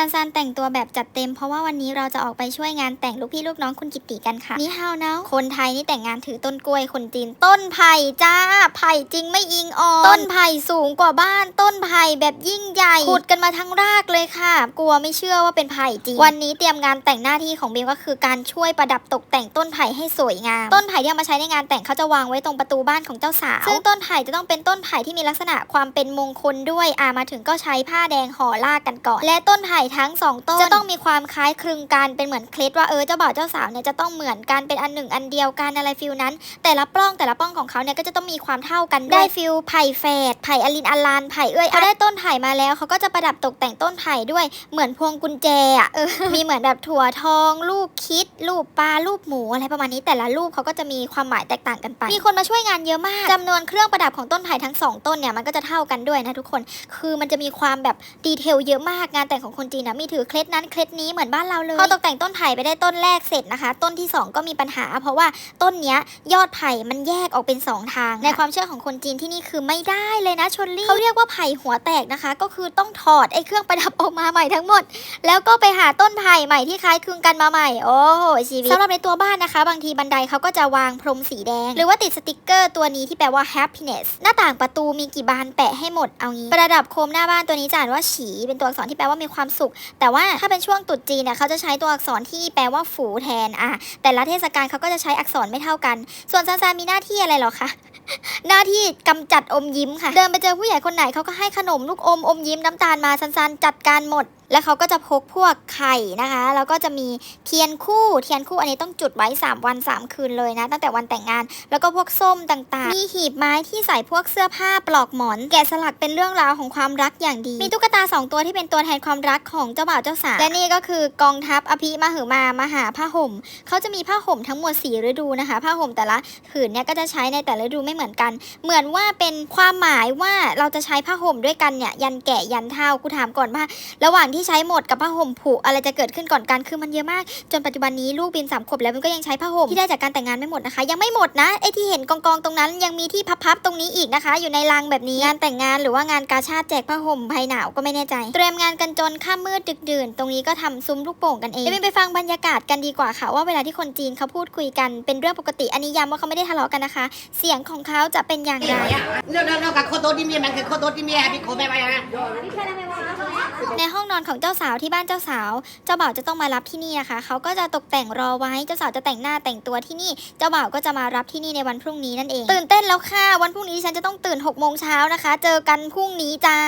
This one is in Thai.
ซันซันแต่งตัวแบบจัดเต็มเพราะว่าวันนี้เราจะออกไปช่วยงานแต่งลูกพี่ลูกน้องคุณกิตติกันค่ะนี่ฮาวนะคนไทยนี่แต่งงานถือต้นกล้วยคนจีน ต้นไผ่จ้า ไผ่จริงไม่อิงออนต้นไผ่สูงกว่าบ้าน ต้นไผ่แบบยิ่งใหญ่ขุดกันมาทั้งรากเลยค่ะ กลัวไม่เชื่อว่าเป็นไผ่จริง วันนี้เตรียมงานแต่งหน้าที่ของบีมก็คือการช่วยประดับตกแต่งต้นไผ่ให้สวยงาม ต้นไผ่ที่เอามาใช้ในงานแต่งเขาจะวางไว้ตรงประตูบ้านของเจ้าสาวซึ่งต้นไผ่จะต้องเป็นต้นไผ่ที่มีลักษณะความเป็นมงคลด้วยอ่ามาถึงก็ใช้ผ้าแดงห่อลากกันก่อนและต้นไผ่ทั้งสองต้น จะต้องมีความคล้ายคลึงกันเป็นเหมือนเคล็ดว่าเออเจ้าบ่าวเจ้าสาวเนี่ยจะต้องเหมือนกันเป็นอันหนึ่งอันเดียวกันอะไรฟิลนั้น แต่ละปล้องแต่ละปล้องของเขาเนี่ยก็จะต้องมีความเท่ากันได้ฟิลไผ่แฝดไผ่อลินอลานไผ่เอ้ยพอได้ต้นไผ่มาแล้วเขาก็จะประดับตกแต่งต้นไผ่ด้วยเหมือนพวงกุญแจอะเออมีเหมือนแบบถั่วทองลูกคิดรูปปลารูปหมูอะไรประมาณนี้แต่ละรูปเขาก็จะมีความหมายแตกต่างกันไป มีคนมาช่วยงานเยอะมากจำนวนเครื่องประดับของต้นไผ่ทั้งสองต้นเนี่ยมันก็จะเท่ากันด้วยนะทุกคน คือมันจะมีความแบบดีเทลเยอะมากงานแต่งของคนจีนนะมีถือเคล็ดนั้นเคล็ดนี้เหมือนบ้านเราเลยพอตกแต่งต้นไผ่ไปได้ต้นแรกเสร็จนะคะ ต้นที่สองก็มีปัญหา เพราะว่าต้นเนี้ยยอดไผ่มันแยกออกเป็นสองทาง ในความเชื่อของคนจีนที่นี่คือไม่ได้เลยนะชนลี่เขาเรียกว่าไผ่หัวแตกนะคะ ก็คือต้องถอดไอ้เครื่องประดับออกมาใหม่ทั้งหมด แล้วก็ไปหาต้นไผ่ใหม่ที่คล้ายคลึงกันมาใหม่ โอ้โหชีวิตสำหรับในตัวบ้านนะคะ บางทีบันไดเขาก็จะวางพรมสีแดง หรือว่าติดสติกเกอร์ตัวนี้ที่แปลว่า happiness หน้าต่างประตูมีกี่บานแปะให้หมดเอางี้ ประดับโคมหน้าบ้านตัวนี้จะอ่านว่าฉีเป็นตัวอักษรที่แปลว่ามีความสุข แต่ว่าถ้าเป็นช่วงตรุษจีนเนี่ยเขาจะใช้ตัวอักษรที่แปลว่าฝูแทนอะแต่ละเทศกาลเขาก็จะใช้อักษรไม่เท่ากัน ส่วนซานซานมีหน้าที่อะไรเหรอคะหน้าที่กำจัดอมยิ้มค่ะ เดินไปเจอผู้ใหญ่คนไหนเขาก็ให้ขนมลูกอมอมยิ้มน้ำตาลมาซันๆจัดการหมด แล้วเขาก็จะพกพวกไข่นะคะ แล้วก็จะมีเทียนคู่ เทียนคู่อันนี้ต้องจุดไว้ 3 วัน 3 คืนเลยนะ ตั้งแต่วันแต่งงาน แล้วก็พวกส้มต่างๆ มีหีบไม้ที่ใส่พวกเสื้อผ้าปลอกหมอน แกะสลักเป็นเรื่องราวของความรักอย่างดี มีตุ๊กตา 2 ตัวที่เป็นตัวแทนความรักของเจ้าบ่าวเจ้าสาวและนี่ก็คือกองทัพอภิมหึมามหาผ้าห่มเขาจะมีผ้าห่มทั้งหมดสีฤดูนะคะผ้าห่มแต่ละผืนเนี่ยก็จะใช้ในแต่ละฤดูไม่เหมือนกัน เหมือนว่าเป็นความหมายว่าเราจะใช้ผ้าห่มด้วยกันเนี่ยยันแก่ยันเท่ากูถามก่อนว่า ระหว่างที่ใช้หมดกับผ้าห่มผูกอะไรจะเกิดขึ้นก่อนกันคือมันเยอะมาก จนปัจจุบันนี้ลูกบิมสามขวบแล้วมันก็ยังใช้ผ้าห่มที่ได้จากการแต่งงานไม่หมดนะคะ ยังไม่หมดนะไอที่เห็นกองกองตรงนั้น ยังมีที่พับๆตรงนี้อีกนะคะ อยู่ในลังแบบนี้งานแต่งงานหรือว่างานกาชาติแจกผ้าห่มภายหนาวก็ไม่แน่ใจ เตรียมงานกันจนค่ำมืดดึกดื่น ตรงนี้ก็ทำซุ้มลูกโป่งกันเองเดี๋ยวบิมไปฟังบรรยากาศกันดีกว่าค่ะ ว่าเวลาที่คนจีนเขาพูดคุยกันเป็นเรื่องปกติอันนี้ย้ำว่าเขาไม่ได้ทะเลาะกันนะคะ เสียงของเขาจะเป็นอย่างไร No, no, no, que koto di mi, man, que koto di mi, happy ko, bye bye. ในห้องนอนของเจ้าสาวที่บ้านเจ้าสาว เจ้าบ่าวจะต้องมารับที่นี่นะคะเขาก็จะตกแต่งรอไว้ เจ้าสาวจะแต่งหน้าแต่งตัวที่นี่ เจ้าบ่าวก็จะมารับที่นี่ในวันพรุ่งนี้นั่นเอง ตื่นเต้นแล้วค่ะ วันพรุ่งนี้ฉันจะต้องตื่น6กโมงเช้านะคะ เจอกันพรุ่งนี้จ้า